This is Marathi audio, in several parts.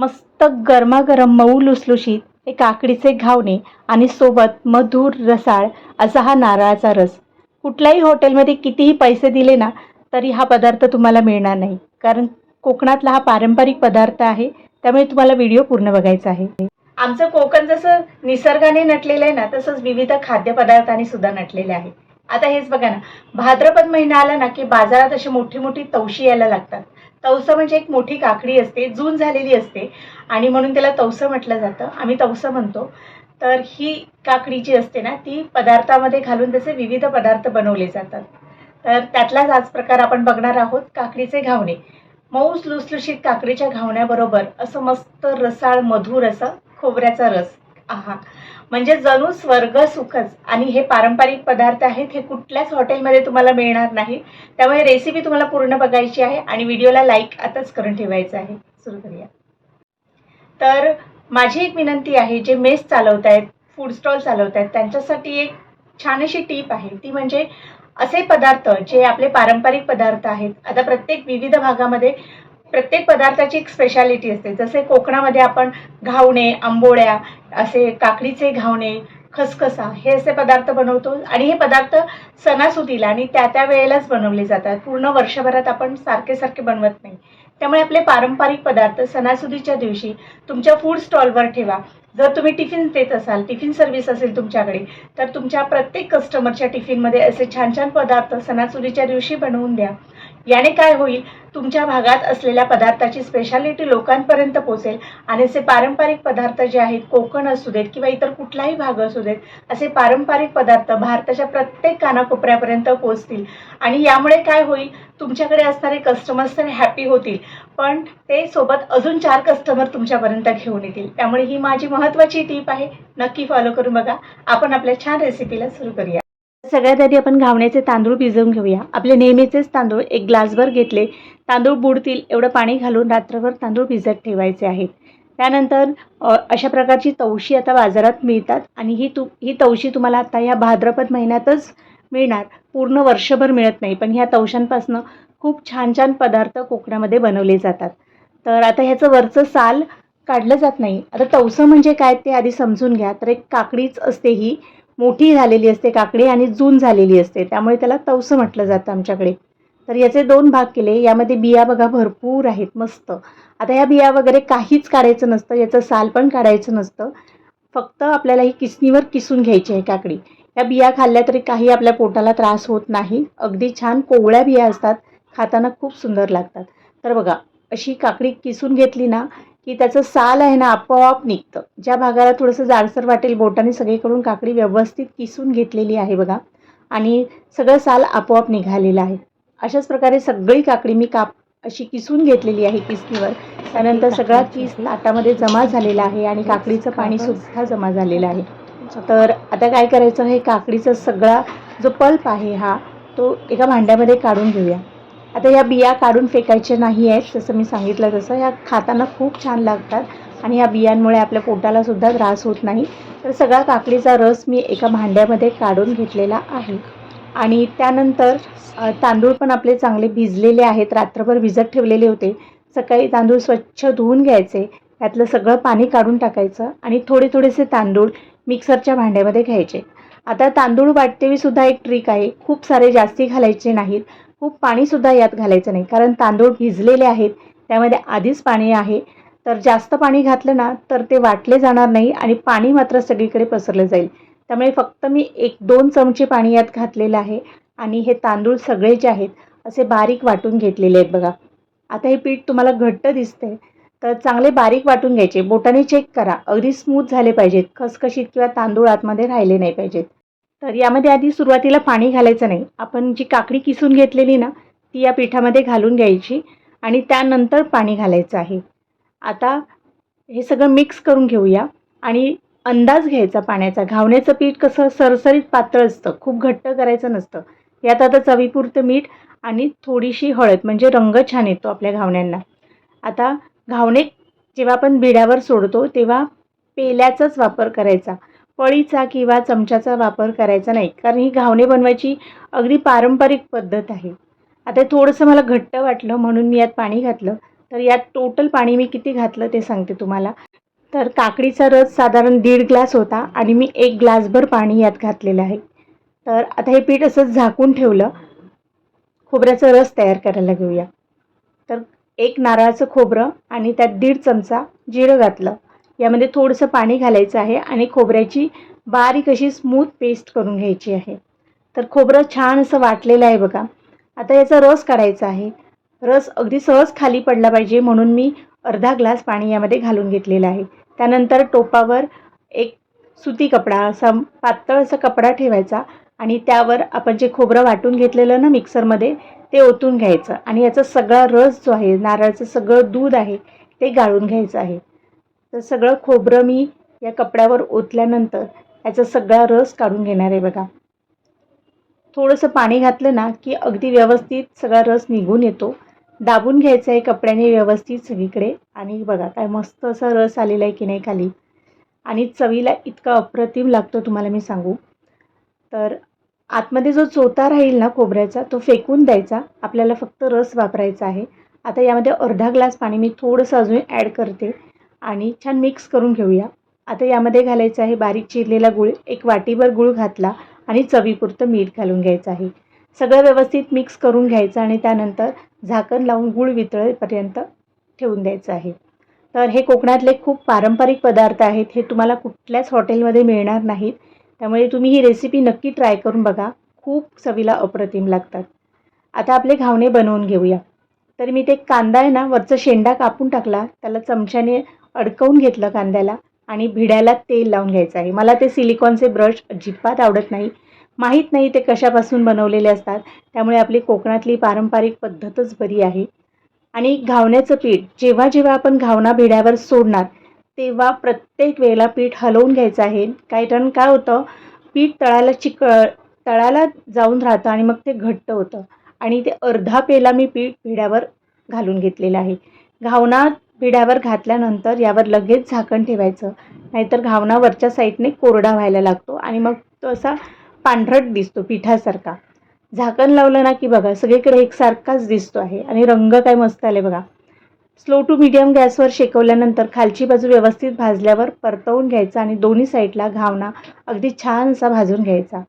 मस्त गरमागरम मऊ लुसलुशीत हे काकडीचे घावणे आणि सोबत मधुर रसाळ असा हा नारळाचा रस. कुठल्याही हॉटेलमध्ये कितीही पैसे दिले ना तरी हा पदार्थ तुम्हाला मिळणार नाही. कारण कोकणातला हा पारंपरिक पदार्थ आहे त्यामुळे तुम्हाला व्हिडिओ पूर्ण बघायचा आहे. आमचं कोकण जसं निसर्गाने नटलेलं आहे ना तसंच विविध खाद्यपदार्थांनी सुद्धा नटलेले आहे. आता हेच बघा ना. भाद्रपद महिना आला ना की बाजारात अशी मोठी मोठी तवशी यायला लागतात. तवसं म्हणजे एक मोठी काकडी असते जून झालेली असते. आणि म्हणून त्याला तवसं म्हटलं जातं. आम्ही तवसं म्हणतो. तर ही काकडी जी असते ना ती पदार्थामध्ये घालून त्याचे विविध पदार्थ बनवले जातात. तर त्यातलाच आज प्रकार आपण बघणार आहोत काकडीचे घावणे. मऊ लुसलुशीत काकडीच्या घावण्याबरोबर असं मस्त रसाळ मधुर असं खोबऱ्याचा रस. आहा. म्हणजे जणू स्वर्ग सुखच. आणि हे पारंपरिक पदार्थ आहेत हे कुठल्याच हॉटेलमध्ये तुम्हाला मिळणार नाही. त्यामुळे रेसिपी तुम्हाला पूर्ण बघायची आहे आणि व्हिडिओला लाईक आताच करून ठेवायचं आहे. सुरू करूया. तर माझी एक विनंती आहे जे मेस चालवत आहेत फूड स्टॉल चालवत आहेत त्यांच्यासाठी एक छान अशी टीप आहे. ती म्हणजे असे पदार्थ जे आपले पारंपरिक पदार्थ आहेत आता प्रत्येक विविध भागामध्ये प्रत्येक पदार्थाची एक स्पेशालिटी असते. जसे कोकणामध्ये आपण घावणे आंबोळ्या असे काकडीचे घावणे खसखसा हे असे पदार्थ बनवतो आणि हे पदार्थ सणासुदीला आणि त्या त्या वेळेलाच बनवले जातात. पूर्ण वर्षभरात आपण सारखे सारखे बनवत नाही. त्यामुळे आपले पारंपरिक पदार्थ सणासुदीच्या दिवशी तुमच्या फूड स्टॉलवर ठेवा. जर तुम्ही टिफिन देत असाल टिफिन सर्व्हिस असेल तुमच्याकडे तर तुमच्या प्रत्येक कस्टमरच्या टिफिनमध्ये असे छान छान पदार्थ सणासुदीच्या दिवशी बनवून द्या. याने काय होईल? तुमच्या भागात असलेल्या पदार्थाची स्पेशालिटी लोकांपर्यंत पोहोचेल. आणि असे पारंपरिक पदार्थ जे आहेत कोकण असू देत किंवा इतर कुठलाही भाग असू देत असे पारंपरिक पदार्थ भारताच्या प्रत्येक कानाकोपऱ्यापर्यंत पोहोचतील. आणि यामुळे काय होईल? तुमच्याकडे असणारे कस्टमर्स तर हॅपी होतील. पण ते सोबत अजून चार कस्टमर तुमच्यापर्यंत घेऊन येतील. त्यामुळे ही माझी महत्त्वाची टीप आहे. नक्की फॉलो करून बघा. आपण आपल्या छान रेसिपीला सुरू करूया. सगळ्यात आधी आपण घावण्याचे तांदूळ भिजवून घेऊया. आपले नेहमीचेच तांदूळ एक ग्लासभर घेतले तांदूळ बुडतील एवढं पाणी घालून रात्रभर तांदूळ भिजत ठेवायचे आहेत. त्यानंतर अशा प्रकारची तवशी आता बाजारात मिळतात आणि ही तु ही तवशी तुम्हाला आता या भाद्रपद महिन्यातच मिळणार. पूर्ण वर्षभर मिळत नाही पण ह्या तवशांपासून खूप छान छान पदार्थ कोकणामध्ये बनवले जातात. तर आता ह्याचं वरचं साल काढलं जात नाही. आता तवसं म्हणजे काय ते आधी समजून घ्या. तर एक काकडीच असते ही. मोठी झालेली असते काकडी आणि जून झालेली असते. त्यामुळे त्याला तवसं म्हटलं जातं आमच्याकडे. तर याचे दोन भाग केले. यामध्ये बिया बघा भरपूर आहेत मस्त. आता ह्या बिया वगैरे काहीच काढायचं नसतं. याचं साल पण काढायचं नसतं. फक्त आपल्याला ही किसणीवर किसून घ्यायची आहे काकडी. या बिया खाल्ल्या तरी काही आपल्या पोटाला त्रास होत नाही. अगदी छान कोवळ्या बिया असतात. खाताना खूप सुंदर लागतात. तर बघा अशी काकडी किसून घेतली ना की त्याचं साल आहे ना आपोआप निघतं. ज्या भागाला थोडंसं जाडसर वाटेल बोटाने सगळीकडून काकडी व्यवस्थित किसून घेतलेली आहे बघा. आणि सगळं साल आपोआप निघालेलं आहे. अशाच प्रकारे सगळी काकडी मी काप अशी किसून घेतलेली आहे किसणीवर. त्यानंतर सगळा किस ताटामध्ये जमा झालेला आहे आणि काकडीचं पाणी सुद्धा जमा झालेलं आहे. तर आता काय करायचं? हे काकडीचा सगळा जो पल्प आहे हा तो एका भांड्यामध्ये काढून घेऊया. आता या बिया काढून फेकायच्या नाही आहेत जसं मी सांगितलं तसं. ह्या खाताना खूप छान लागतात आणि या बियांमुळे आपल्या पोटाला सुद्धा त्रास होत नाही. तर सगळा काकडीचा रस मी एका भांड्यामध्ये काढून घेतलेला आहे. आणि त्यानंतर तांदूळ पण आपले चांगले भिजलेले आहेत. रात्रभर भिजत ठेवलेले होते. सकाळी तांदूळ स्वच्छ धुवून घ्यायचे. त्यातलं सगळं पाणी काढून टाकायचं आणि थोडे थोडेसे तांदूळ मिक्सरच्या भांड्यामध्ये घ्यायचे. आता तांदूळ वाटतेवी सुद्धा एक ट्रिक आहे. खूप सारे जास्ती घालायचे नाहीत. खूप पाणीसुद्धा यात घालायचं नाही. कारण तांदूळ भिजलेले आहेत. त्यामध्ये आधीच पाणी आहे. तर जास्त पाणी घातलं ना तर ते वाटले जाणार नाही आणि पाणी मात्र सगळीकडे पसरलं जाईल. त्यामुळे फक्त मी एक दोन चमचे पाणी यात घातलेलं आहे आणि हे तांदूळ सगळे जे आहेत असे बारीक वाटून घेतलेले आहेत बघा. आता हे पीठ तुम्हाला घट्ट दिसते तर चांगले बारीक वाटून घ्यायचे. बोटाने चेक करा. अगदी स्मूथ झाले पाहिजेत. खसखशीत किंवा तांदूळ आतमध्ये राहिले नाही पाहिजेत. तर यामध्ये आधी सुरुवातीला पाणी घालायचं नाही. आपण जी काकडी किसून घेतलेली ना ती या पिठामध्ये घालून घ्यायची आणि त्यानंतर पाणी घालायचं आहे. आता हे सगळं मिक्स करून घेऊया आणि अंदाज घ्यायचा पाण्याचा. घावण्याचं पीठ कसं सरसरीत पातळ असतं खूप घट्ट करायचं नसतं. यात आता चवीपुरतं मीठ आणि थोडीशी हळद म्हणजे रंग छान येतो आपल्या घावण्यांना. आता घावणे जेव्हा आपण बिड्यावर सोडतो तेव्हा पेल्याचाच वापर करायचा. पळीचा किंवा चमच्याचा वापर करायचा नाही. कारण ही घावणे बनवायची अगदी पारंपरिक पद्धत आहे. आता थोडंसं मला घट्ट वाटलं म्हणून मी यात पाणी घातलं. तर यात टोटल पाणी मी किती घातलं ते सांगते तुम्हाला. तर काकडीचा रस साधारण दीड ग्लास होता आणि मी एक ग्लासभर पाणी यात घातलेलं आहे. तर आता हे पीठ असंच झाकून ठेवलं. खोबऱ्याचा रस तयार करायला घेऊया. तर एक नारळाचं खोबरं आणि त्यात दीड चमचा जिरं घातलं. यामध्ये थोडंसं पाणी घालायचं आहे आणि खोबऱ्याची बारीक अशी स्मूथ पेस्ट करून घ्यायची आहे. तर खोबरं छान असं वाटलेलं आहे बघा. आता याचा रस काढायचा आहे. रस अगदी सहज खाली पडला पाहिजे म्हणून मी अर्धा ग्लास पाणी यामध्ये घालून घेतलेलं आहे. त्यानंतर टोपावर एक सुती कपडा असा पातळ असा कपडा ठेवायचा आणि त्यावर आपण जे खोबरं वाटून घेतलेलं ना मिक्सरमध्ये ते ओतून घ्यायचं. आणि याचा सगळा रस जो आहे नारळाचं सगळं दूध आहे ते गाळून घ्यायचं आहे. तर सगळं खोबरं मी या कपड्यावर ओतल्यानंतर याचा सगळा रस काढून घेणार आहे बघा. थोडंसं पाणी घातलं ना की अगदी व्यवस्थित सगळा रस निघून येतो. दाबून घ्यायचं आहे कपड्याने व्यवस्थित सगळीकडे. आणि बघा काय मस्त असा रस आलेला आहे की नाही खाली. आणि चवीला इतका अप्रतिम लागतो तुम्हाला मी सांगू. तर आतमध्ये जो चोथा राहील ना खोबऱ्याचा तो फेकून द्यायचा. आपल्याला फक्त रस वापरायचा आहे. आता यामध्ये अर्धा ग्लास पाणी मी थोडंसं अजून ॲड करते. आणि छान मिक्स करून घेऊया. आता यामध्ये घालायचं आहे बारीक चिरलेला गूळ एक वाटीभर गूळ घातला आणि चवीपुरतं मीठ घालून घ्यायचं आहे. सगळं व्यवस्थित मिक्स करून घ्यायचं आणि त्यानंतर झाकण लावून गूळ वितळेपर्यंत ठेवून द्यायचं आहे. तर हे कोकणातले खूप पारंपरिक पदार्थ आहेत हे तुम्हाला कुठल्याच हॉटेलमध्ये मिळणार नाहीत. त्यामुळे तुम्ही ही रेसिपी नक्की ट्राय करून बघा. खूप चवीला अप्रतिम लागतात. आता आपले घावणे बनवून घेऊया. तर मी ते कांदा आहे ना वरचं शेंडा कापून टाकला. त्याला चमच्याने अडकवून घेतलं कांद्याला आणि भिड्याला तेल लावून घ्यायचं आहे. मला ते सिलिकॉनचे ब्रश अजिबात आवडत नाही. माहीत नाही ते कशापासून बनवलेले असतात. त्यामुळे आपली कोकणातली पारंपरिक पद्धतच बरी आहे. आणि घावण्याचं पीठ जेव्हा जेव्हा आपण घावना भिड्यावर सोडणार तेव्हा प्रत्येक वेळेला पीठ हलवून घ्यायचं आहे. काही कारण काय होतं पीठ तळाला चिक तळाला जाऊन राहतं आणि मग ते घट्ट होतं. आणि ते अर्धा पेला मी पीठ भिड्यावर घालून घेतलेलं आहे. घावना पिढ्यावर घातल्यानंतर यावर लगेच झाकण ठेवायचं. नाहीतर घावना वरच्या साईडने कोरडा व्हायला लागतो आणि मग तो असा पांढरट दिसतो पिठासारखा. झाकण लावलं ना की बघा सगळीकडे एकसारखाच दिसतो आहे आणि रंग काय मस्त आले बघा. स्लो टू मिडियम गॅसवर शेकवल्यानंतर खालची बाजू व्यवस्थित भाजल्यावर परतवून घ्यायचा आणि दोन्ही साईडला घावना अगदी छान असा भाजून घ्यायचा.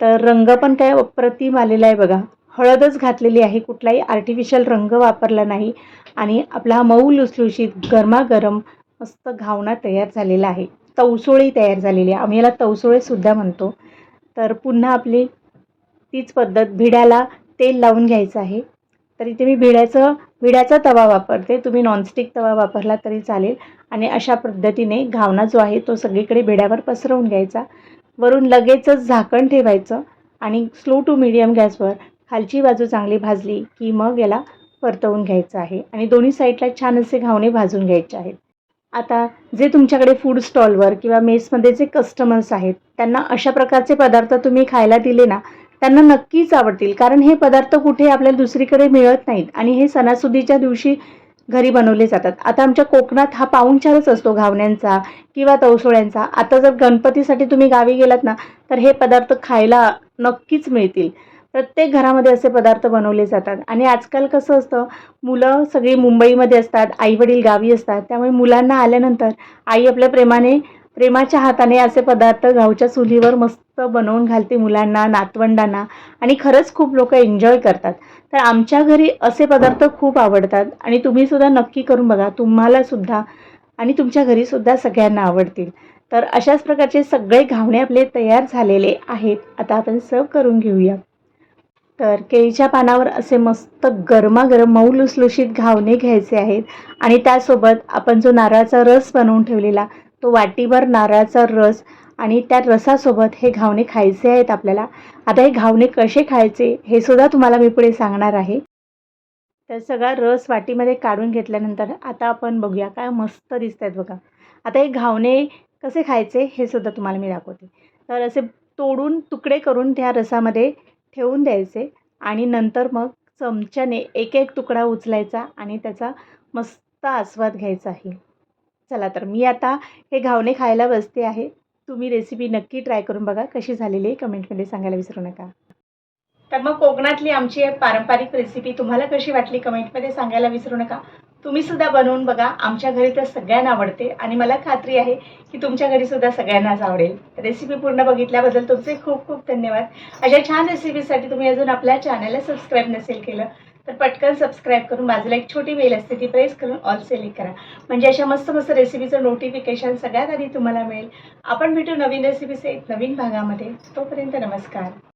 तर रंग पण काय अप्रतिम आलेला आहे बघा. हळदच घातलेली आहे. कुठलाही आर्टिफिशियल रंग वापरला नाही. आणि आपला मऊ लुसलुशीत गरमागरम मस्त घावना तयार झालेला आहे. तवसोळी तयार झालेली आहे. आम्ही याला तवसोळेसुद्धा म्हणतो. तर पुन्हा आपली तीच पद्धत भिड्याला तेल लावून घ्यायचं आहे. तर इथे मी भिड्याचं भिड्याचा तवा वापरते. तुम्ही नॉनस्टिक तवा वापरला तरी चालेल. आणि अशा पद्धतीने घावना जो आहे तो सगळीकडे भिड्यावर पसरवून घ्यायचा. वरून लगेचच झाकण ठेवायचं. आणि स्लो टू मिडियम गॅसवर खालची बाजू चांगली भाजली की मग याला परतवून घ्यायचं आहे आणि दोन्ही साईडला छान असे घावणे भाजून घ्यायचे आहेत. आता जे तुमच्याकडे फूड स्टॉलवर किंवा मेसमध्ये जे कस्टमर्स आहेत त्यांना अशा प्रकारचे पदार्थ तुम्ही खायला दिले ना त्यांना नक्कीच आवडतील. कारण हे पदार्थ कुठे आपल्याला दुसरीकडे मिळत नाहीत आणि हे सणासुदीच्या दिवशी घरी बनवले जातात. आता आमच्या कोकणात हा पाहुणचारच असतो घावण्यांचा किंवा तवसोळ्यांचा. आता जर गणपतीसाठी तुम्ही गावी गेलात ना तर हे पदार्थ खायला नक्कीच मिळतील. प्रत्येक घरामध्ये असे पदार्थ बनवले जातात. आणि आजकाल कसं असतं मुलं सगळी मुंबईमध्ये असतात आईवडील गावी असतात. त्यामुळे मुलांना आल्यानंतर आई आपल्या प्रेमाने प्रेमाच्या हाताने असे पदार्थ गावच्या चुलीवर मस्त बनवून घालते मुलांना नातवंडांना. आणि खरंच खूप लोक एन्जॉय करतात. तर आमच्या घरी असे पदार्थ खूप आवडतात. आणि तुम्हीसुद्धा नक्की करून बघा. तुम्हालासुद्धा आणि तुमच्या घरीसुद्धा सगळ्यांना आवडतील. तर अशाच प्रकारचे सगळे घावणे आपले तयार झालेले आहेत. आता आपण सर्व करून घेऊया. तर केळीच्या पानावर असे मस्त गरमागरम मऊ लुसलुशीत घावणे घ्यायचे आहेत. आणि त्यासोबत आपण जो नारळाचा रस बनवून ठेवलेला तो वाटीभर नारळाचा रस आणि त्या रसासोबत हे घावणे खायचे आहेत आपल्याला. आता हे घावणे कसे खायचे हे सुद्धा तुम्हाला मी पुढे सांगणार आहे. तर सगळा रस वाटीमध्ये काढून घेतल्यानंतर आता आपण बघूया काय मस्त दिसत आहेत बघा. आता हे घावणे कसे खायचे हे सुद्धा तुम्हाला मी दाखवते. तर असे तोडून तुकडे करून त्या रसामध्ये ठेवून द्यायचे आणि नंतर मग चमच्याने एक एक तुकडा उचलायचा आणि त्याचा मस्त आस्वाद घ्यायचा आहे. चला तर मी आता हे घावणे खायला बसते आहे. तुम्ही रेसिपी नक्की ट्राय करून बघा कशी झालेली आहे. कमेंटमध्ये सांगायला विसरू नका. तर मग कोकणातली आमची एक पारंपरिक रेसिपी तुम्हाला कशी वाटली? कमेंटमध्ये सांगायला विसरू नका. तुम्ही सुद्धा बनवून बघा. आमच्या घरी तर सगळ्यांना आवडते. आणि मला खात्री आहे की तुमच्या घरी सुद्धा सगळ्यांनाच आवडेल. रेसिपी पूर्ण बघितल्याबद्दल तुमचे खूप खूप धन्यवाद. अशा छान रेसिपीसाठी तुम्ही अजून आपल्या चॅनलला सबस्क्राईब नसेल केलं तर पटकन सबस्क्राईब करून बाजूला एक छोटी बेल असते ती प्रेस करून ऑल सिलेक्ट करा. म्हणजे अशा मस्त मस्त रेसिपीचं नोटिफिकेशन सगळ्यात आधी तुम्हाला मिळेल. आपण भेटू नवीन रेसिपीचे एक नवीन भागामध्ये. तोपर्यंत नमस्कार.